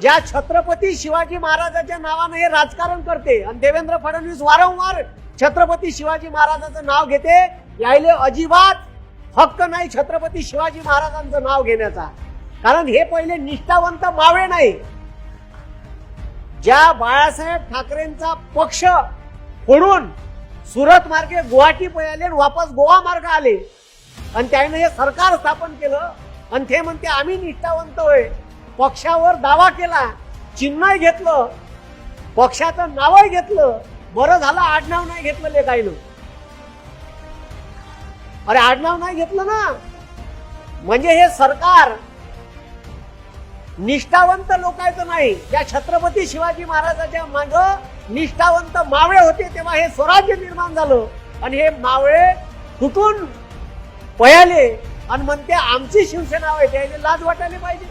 ज्या छत्रपती शिवाजी महाराजाच्या नावाने हे राजकारण करते आणि देवेंद्र फडणवीस वारंवार छत्रपती शिवाजी महाराजाचं नाव घेते यायले अजिबात हक्क नाही छत्रपती शिवाजी महाराजांचं नाव घेण्याचा. कारण हे पहिले निष्ठावंत मावळे नाही. ज्या बाळासाहेब ठाकरेंचा पक्ष फोडून सुरत मार्गे गुवाहाटी पळाले आणि वापस गोवा मार्ग आले. आणि त्याने हे सरकार स्थापन केलं. आणि ते म्हणते आम्ही निष्ठावंत होय. पक्षावर दावा केला चिन्हही घेतलं पक्षाचं नावही घेतलं बरं झालं आडनाव नाही घेतलं लेखाईनं अरे आडनाव नाही घेतलं ना? म्हणजे हे सरकार निष्ठावंत लोकांचं नाही. या छत्रपती शिवाजी महाराजाच्या माग निष्ठावंत मावळे होते तेव्हा हे स्वराज्य निर्माण झालं. आणि हे मावळे कुठून पयाले आणि म्हणते आमची शिवसेना आहे त्याने लाज वाटायला पाहिजे.